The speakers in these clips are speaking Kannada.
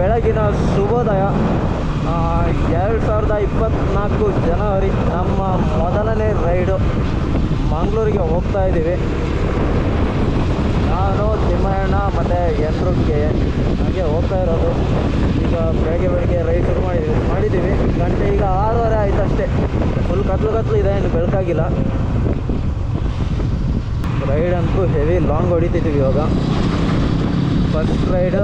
ಬೆಳಗಿನ ಶುಭೋದಯ. ಎರಡು ಸಾವಿರದ ಇಪ್ಪತ್ತ್ನಾಲ್ಕು ಜನವರಿ ನಮ್ಮ ಮೊದಲನೇ ರೈಡು ಮಂಗಳೂರಿಗೆ ಹೋಗ್ತಾ ಇದ್ದೀವಿ. ನಾನು, ತಿಮ್ಮಣ್ಣ ಮತ್ತು ಎನ್ರುಕ್ಕೆ ಹಾಗೆ ಹೋಗ್ತಾ ಇರೋದು. ಈಗ ಬೆಳಗ್ಗೆ ಬೆಳಗ್ಗೆ ರೈಡ್ ಶುರು ಮಾಡಿದ್ದೀವಿ ಮಾಡಿದ್ದೀವಿ. ಗಂಟೆ ಈಗ ಆರೂವರೆ ಆಯ್ತು ಅಷ್ಟೇ ಫುಲ್ ಕತ್ಲು ಕತ್ಲು ಇದೆ, ಇನ್ನು ಬೆಳಕಾಗಿಲ್ಲ. ರೈಡ್ ಅಂತೂ ಹೆವಿ ಲಾಂಗ್ ಹೊಡಿತಿದ್ದೀವಿ ಇವಾಗ. ಫಸ್ಟ್ ರೈಡ್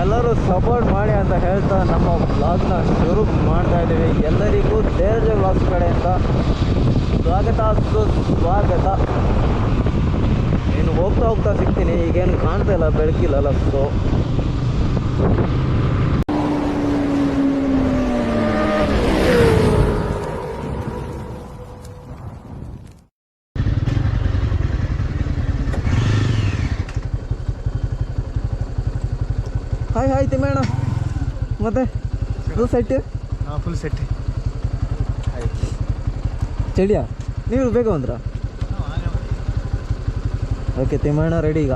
ಎಲ್ಲರೂ ಸಪೋರ್ಟ್ ಮಾಡಿ ಅಂತ ಹೇಳ್ತಾ ನಮ್ಮ ಬ್ಲಾಗ್ನ ಶುರು ಮಾಡ್ತಾ ಇದ್ದೀವಿ. ಎಲ್ಲರಿಗೂ ದೇರ್ಜ ಬ್ಲಾಗ್ಸ್ ಕಡೆಯಿಂದ ಸ್ವಾಗತ ಸುಸ್ವಾಗತ. ನೀನು ಹೋಗ್ತಾ ಹೋಗ್ತಾ ಸಿಗ್ತೀನಿ. ಈಗೇನು ಕಾಣ್ತಾ ಇಲ್ಲ ಬೆಳಕಿಲ್ಲಲ್ಲ ಸೊ ಮತ್ತೆ ಫುಲ್ ಸೆಟ್ ಹಾಂ ಫುಲ್ ಸೆಟ್ ಚಳಿಯಾ? ನೀವು ಬೇಗ ಬಂದ್ರ? ಓಕೆ ತಿಮ್ಮಣ್ಣ ರೆಡಿ ಈಗ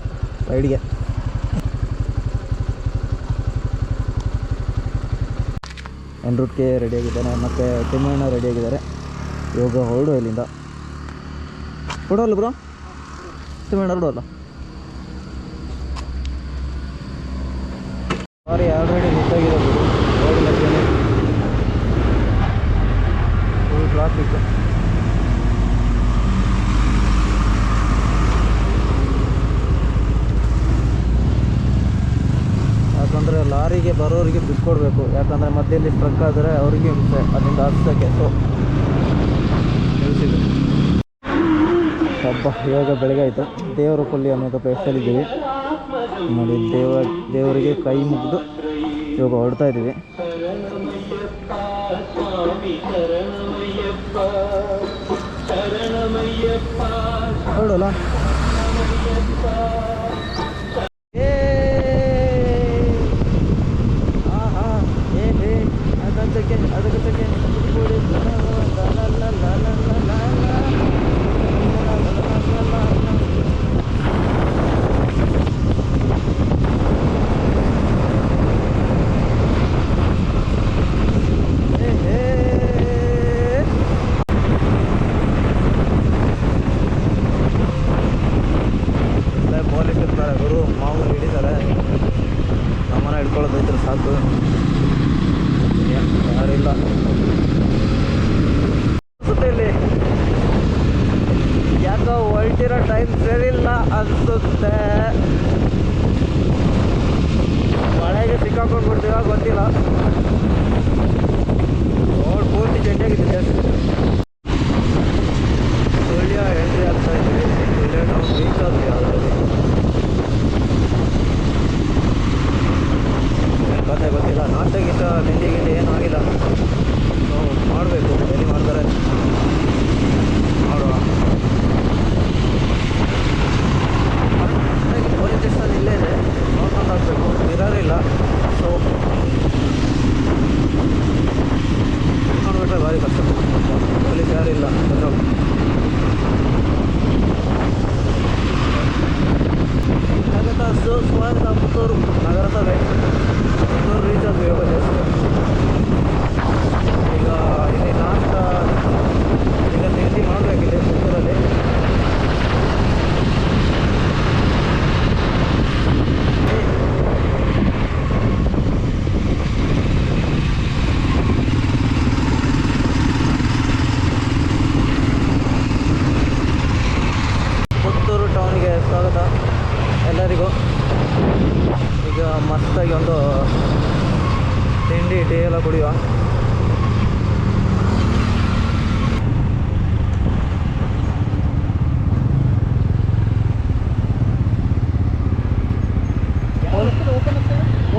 ರೈಡ್ಗೆ ಎನ್ ರೂಟ್ಗೆ ರೆಡಿಯಾಗಿದ್ದಾನೆ ಮತ್ತು ತಿಮ್ಮಣ್ಣ ರೆಡಿಯಾಗಿದ್ದಾರೆ ಯೋಗ ಹೊರಡು ಇಲ್ಲಿಂದ. ಹೊಡೋಲ್ಲ ಬ್ರೋ ತಿಮ್ಮಣ್ಣ ಹೊರಡೋಲ್ಲ? ಸಾರಿ ಆಲ್ರೆಡಿ ಗೊತ್ತಾಗಿರೋದು ರೋಡ್ ಮಧ್ಯೆ ಫುಲ್ ಟ್ರಾಫಿಕ್ ಯಾಕಂದರೆ ಲಾರಿಗೆ ಬರೋರಿಗೆ ಬಿಟ್ಕೊಡ್ಬೇಕು ಯಾಕಂದರೆ ಇಲ್ಲಿ ಟ್ರಕ್ ಆದರೆ ಅವರಿಗೆ ಹಿಂಸೆ ಅಲ್ಲಿಂದ ಹಾಕ್ಸೋಕ್ಕೆ ಸೊ ತಿಳಿಸಿದೆ ಹಬ್ಬ, ಇವಾಗ ಬೆಳಗ್ಗೆ ಆಯಿತು. ದೇವರ ಕೊಲ್ಲಿ ಅನ್ನೋದು ಪ್ಲೇಸಲ್ಲಿದ್ದೀವಿ ನೋಡಿ ದೇವ, ದೇವರಿಗೆ ಕೈ ಮುಗಿದು ಇವಾಗ ಹೊರಡ್ತಾ ಇದ್ದೀವಿ. ಹೊರಡಲ್ಲ Ato. Yan, yeah, arila. ಸ್ವಾಗತ ಸುಸ್ವಾಗತ ಪುತ್ತೂರು ನಗರದ ರೈಟ್ ಪುತ್ತೂರು ರೀಚ್ ಆದ್ವಿ ಇವಾಗ just. ಈಗ ಇಲ್ಲಿ ನಾಷ್ಟ ಈಗ ತಿಂಡಿ ಮಾಡಬೇಕಿದೆ ಪುತ್ತೂರಲ್ಲಿ ಪುತ್ತೂರು ಟೌನಿಗೆ ಸ್ವಾಗತ ಎಲ್ಲರಿಗೂ ಈಗ ಮಸ್ತಾಗಿ ಒಂದು ತಿಂಡಿ ಟೀ ಎಲ್ಲ ಕುಡಿಯುವ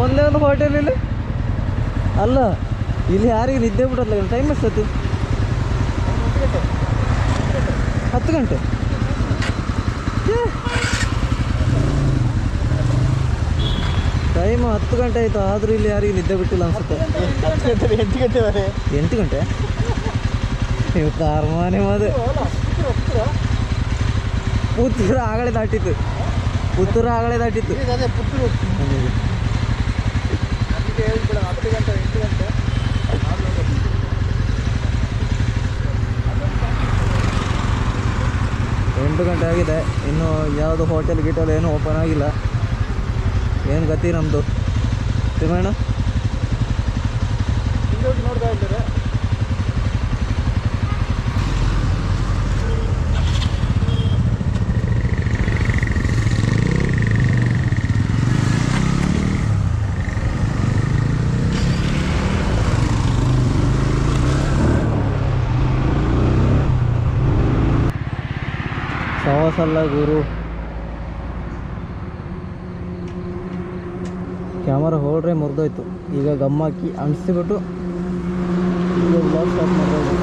ಒಂದೇ ಒಂದು ಹೋಟೆಲ್ ಇಲ್ಲಿ? ಅಲ್ಲ, ಇಲ್ಲಿ ಯಾರಿಗೆ ನಿದ್ದೆ ಬಿಡಲ್ಲ ಟೈಮ್ ಎಷ್ಟೊತ್ತು? ಹತ್ತು ಗಂಟೆ? ಟೈಮ್ ಹತ್ತು ಗಂಟೆ ಆಯಿತು, ಆದರೂ ಇಲ್ಲಿ ಯಾರಿಗೆ ನಿದ್ದೆ ಬಿಟ್ಟಿಲ್ಲ ಅನ್ಸುತ್ತೆ. ಎಂಟು ಗಂಟೆ? ಎಂಟು ಗಂಟೆ ನೀವು ಕಾರ್ಮಾನೆ ಮದುವೆ ಪುತ್ತೂರು ಆಗಲೇ ದಾಟಿತ್ತು. ಪುತ್ತೂರು ಆಗಲೇ ದಾಟಿತ್ತು. ಅದಕ್ಕೆ ಹೇಳ್ಬಿಡ, ಹತ್ತು ಗಂಟೆ, ಎಂಟು ಗಂಟೆ. ಎಂಟು ಗಂಟೆ ಆಗಿದೆ. ಇನ್ನು ಯಾವುದು ಹೋಟೆಲ್ ಗೀಟೆಲ್ ಏನು ಓಪನ್ ಆಗಿಲ್ಲ. ಏನು ಗತಿ ನಮ್ಮದು ತಿಮ್ಮಣ್ಣ? ಸವಾಸಲ್ಲ ಗುರು. ಕ್ಯಾಮರಾ ಹೋಲ್ಡ್ರೆ ಮುರಿದೋಯ್ತು. ಈಗ ಗಮ್ಮಾಕಿ ಅಂಟಿಸಿಬಿಟ್ಟು ಈಗ ಬ್ಲಾಗ್ ಸ್ಟಾಪ್ ಮಾಡೋದು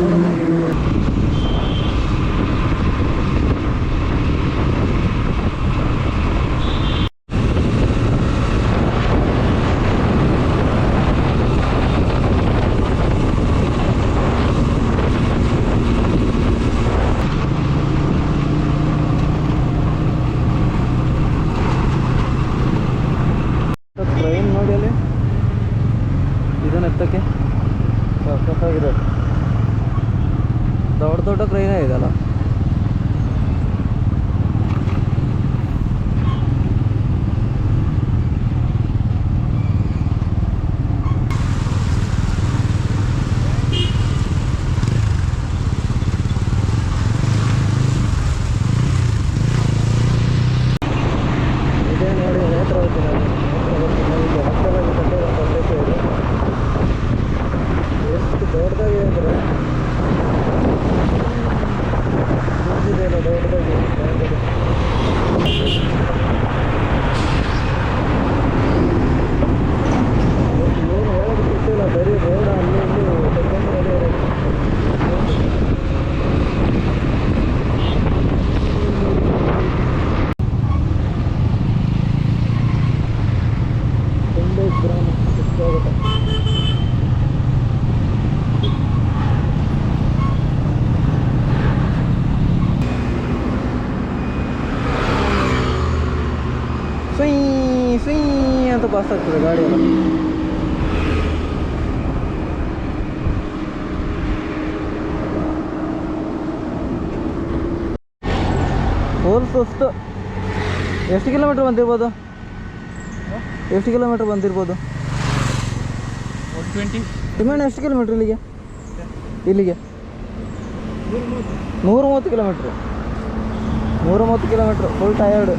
ಇದನ್ನ ಎತ್ತಕ್ಕೆ ಸಖತ್ತಾಗಿದೆ ದೊಡ್ಡ ದೊಡ್ಡ ಟ್ರೈನೇ ಇದೆಲ್ಲ ಸುತ್ತಾಗುತ್ತೆ ಸುಯ್ ಸುಯ್ ಅಂತ ಪಾಸ್ ಆಗ್ತದೆ ಗಾಡಿ ಫುಲ್ ಸುಸ್ತು ಎಷ್ಟು ಕಿಲೋಮೀಟ್ರ್ ಬಂದಿರ್ಬೋದು? ಎಷ್ಟು ಕಿಲೋಮೀಟ್ರ್ ಬಂದಿರ್ಬೋದು? ಎಷ್ಟು ಕಿಲೋಮೀಟ್ರ್ ಇಲ್ಲಿಗೆ? ಇಲ್ಲಿಗೆ? ನೂರ ಮೂವತ್ತು ಕಿಲೋಮೀಟ್ರ್ ನೂರ ಮೂವತ್ತು ಕಿಲೋಮೀಟ್ರ್ ಫುಲ್ ಟಯರ್ಡ್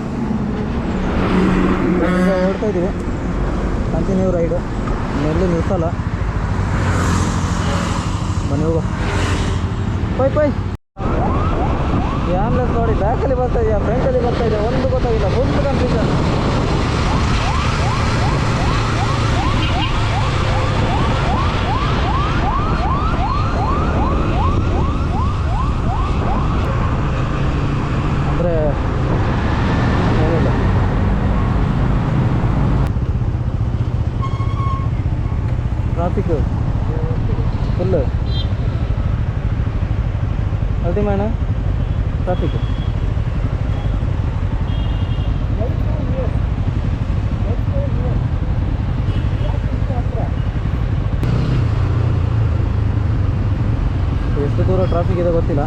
ಓಡ್ತಾ ಇದ್ದೀವಿ ಕಂಟಿನ್ಯೂ ರೈಡು ಎಲ್ಲೂ ನಿಲ್ಸಲ್ಲ. ಮನೆ ಹೋಗೋ. Pi pi. ಆ್ಯಂಬುಲೆನ್ಸ್ ನೋಡಿ ಬ್ಯಾಕಲ್ಲಿ ಬರ್ತಾ ಇದೆಯಾ? ಫ್ರಂಟಲ್ಲಿ ಬರ್ತಾ ಇದೆಯಾ? ಒಂದು ಗೊತ್ತಾಗಿಲ್ಲ. ಫುಲ್ ಟ್ರಾಫಿಕ್ ಫುಲ್ ಅಲ್ಟಿಮೇಣ ಟ್ರಾಫಿಕ್ ಎಷ್ಟು ದೂರ ಟ್ರಾಫಿಕ್ ಇದೆ ಗೊತ್ತಿಲ್ಲ.